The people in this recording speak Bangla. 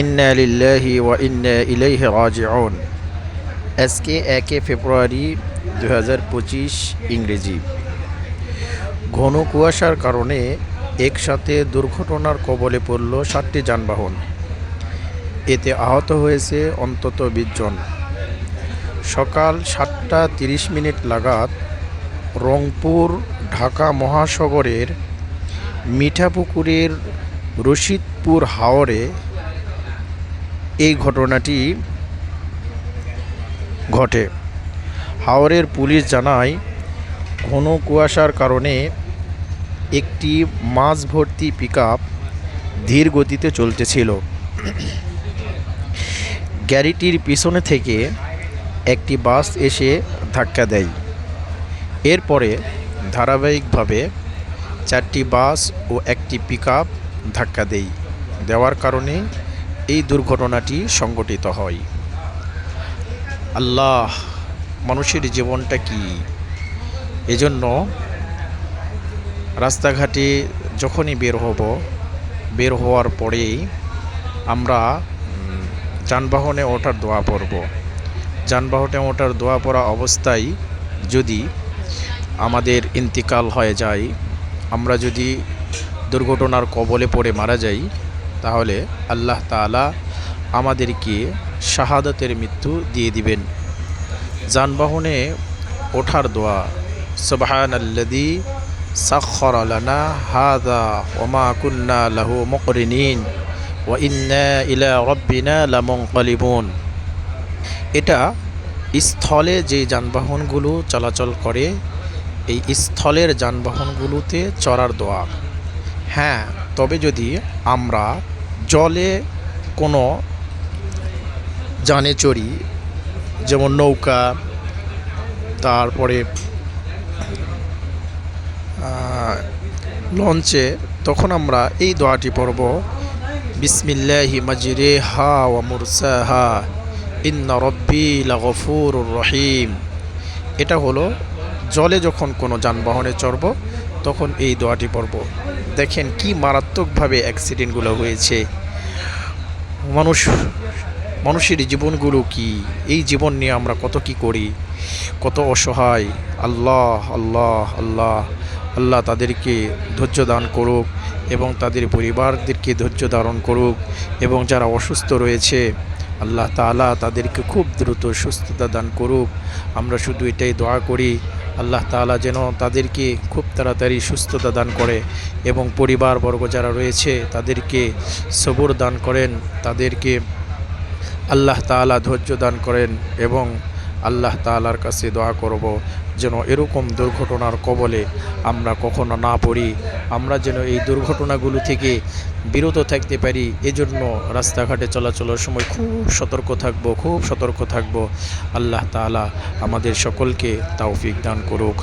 ইন্না লিল্লাহি ওয়া ইন্না ইলাইহি রাজিউন আজকে একে ফেব্রুয়ারি দু হাজার পঁচিশ, ইংরেজি। ঘন কুয়াশার কারণে একসাথে দুর্ঘটনার কবলে পড়ল সাতটি যানবাহন। এতে আহত হয়েছে অন্তত বিশ জন। সকাল সাতটা তিরিশ মিনিট লাগাত রংপুর ঢাকা মহাসাগরের মিঠাপুকুরের রশিদপুর হাওরে এই ঘটনাটি ঘটে। হাওরের পুলিশ জানায়, ঘন কুয়াশার কারণে একটি মাছ ভর্তি পিকআপ ধীর গতিতে চলতেছিল। গ্যারিটির পিছনে থেকে একটি বাস এসে ধাক্কা দেয়। এরপরে ধারাবাহিকভাবে চারটি বাস ও একটি পিকআপ ধাক্কা দেয়। দেওয়ার কারণে এই দুর্ঘটনাটি সংঘটিত হয়। আল্লাহ মানুষের জীবনটা কি? এজন্য রাস্তাঘাটে যখনই বের হব, বের হওয়ার পরেই আমরা যানবাহনে ওঠার দোয়া পড়ব। যানবাহনে ওঠার দোয়া পড়া অবস্থায় যদি আমাদের ইন্তিকাল হয়ে যায়, আমরা যদি দুর্ঘটনার কবলে পড়ে মারা যাই তাহলে আল্লাহ তাআলা আমাদেরকে শাহাদাতের মৃত্যু দিয়ে দিবেন। যানবাহনে ওঠার দোয়া সুবহান আল্লাদি সাক্ষর লানা হাদা ওমা কুন্না লাহু মুকরিনিন ওয়া ইন্না ইলা রব্বিনা লামুনকালিবুন। এটা স্থলে যে যানবাহনগুলো চলাচল করে, এই স্থলের যানবাহনগুলোতে চড়ার দোয়া। হ্যাঁ তবে যদি আমরা জলে কোনো যানে চড়ি, যেমন নৌকা, তারপরে লঞ্চে, তখন আমরা এই দোয়াটি পড়ব, বিসমিল্লাহি মাজরে হা ওয়া মুরসাহা, ইন্না রব্বি লাগফুর রহিম। এটা হলো, জলে যখন কোনো যানবাহনে চড়ব তখন এই দোয়াটি পড়ব। দেখেন কি মারাত্মকভাবে অ্যাক্সিডেন্টগুলো হয়েছে। মানুষ, মানুষের জীবনগুলো কি? এই জীবন নিয়ে আমরা কত কি করি? কত অসহায়। আল্লাহ আল্লাহ আল্লাহ। আল্লাহ তাদেরকে ধৈর্য দান করুক এবং তাদের পরিবারদেরকে ধৈর্য ধারণ করুক এবং যারা অসুস্থ রয়েছে, আল্লাহ তাআলা তাদেরকে খুব দ্রুত সুস্থতা দান করুক। আমরা শুধু এটাই দোয়া করি। আল্লাহ তালা যেন তাদেরকে খুব তাড়াতাড়ি সুস্থতা দান করে এবং পরিবারবর্গ যারা রয়েছে তাদেরকে সবর দান করেন, তাদেরকে আল্লাহ তালা ধৈর্য দান করেন এবং আল্লাহ তালার কাছে দোয়া করব যেন এরকম দুর্ঘটনার কবলে আমরা কখনো না পড়ি। আমরা যেন এই দুর্ঘটনাগুলো থেকে বিরত থাকতে পারি। এজন্য রাস্তাঘাটে চলাচলের সময় খুব সতর্ক থাকব, খুব সতর্ক থাকব। আল্লাহ তালা আমাদের সকলকে তাওফিক দান করুক।